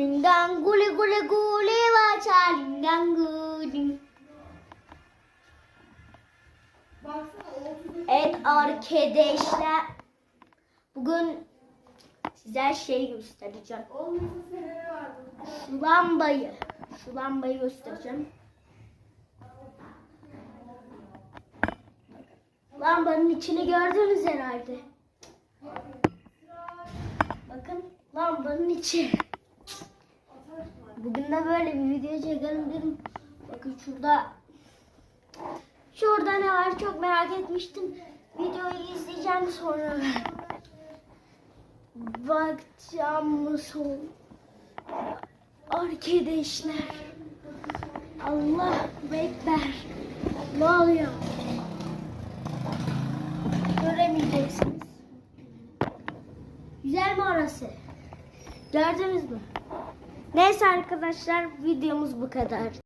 Dingan guli guli guli vaça dingan guli. Evet arkadaşlar. Bugün size şey göstereceğim. Şu lambayı. Şu lambayı göstereceğim. Lambanın içini gördünüz herhalde. Bakın lambanın içi. Bugün de böyle bir video çekelim dedim. Bakın şurada şurada ne var çok merak etmiştim. Videoyu izleyeceğim sonra. Bakacağım mı son? Arkadaşlar. Allah bekler. Ne oluyor? Göremeyeceksiniz. Güzel mi orası? Gördünüz mü? Neyse arkadaşlar videomuz bu kadar.